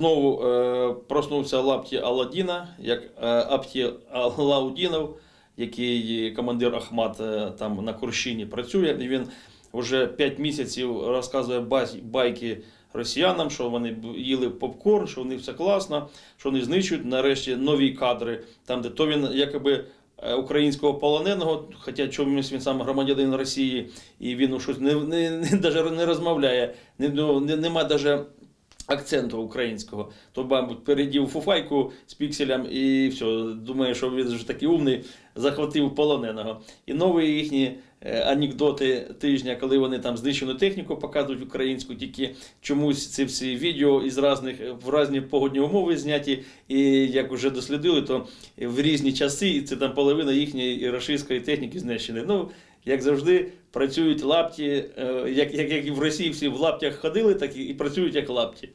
Знову е, проснувся лапті Аладдіна, як е, Апті Алаудінов, який командир Ахмат е, там на Курщині працює. І він вже 5 місяців розказує байки росіянам, що вони їли попкорн, що них все класно, що вони знищують нарешті нові кадри, там, де то він якоби. е, Українського полоненого, хоча чомусь він сам громадянин Росії, і він ну, щось не, не, не, не розмовляє, не, ну, не, нема даже акценту українського. То, мабуть, передів фуфайку з пікселем і все, думає, що він вже такий умний, захватив полоненого. І нові їхні е, анекдоти тижня, коли вони там знищену техніку показують українську, тільки чомусь ці всі відео із різних в різні погодні умови зняті, і як вже дослідили, то в різні часи, і це там половина їхньої рашистської техніки знищені. Ну, як завжди, працюють лапті, е, як, як, як і в Росії всі в лаптях ходили, так і, і працюють як лапті.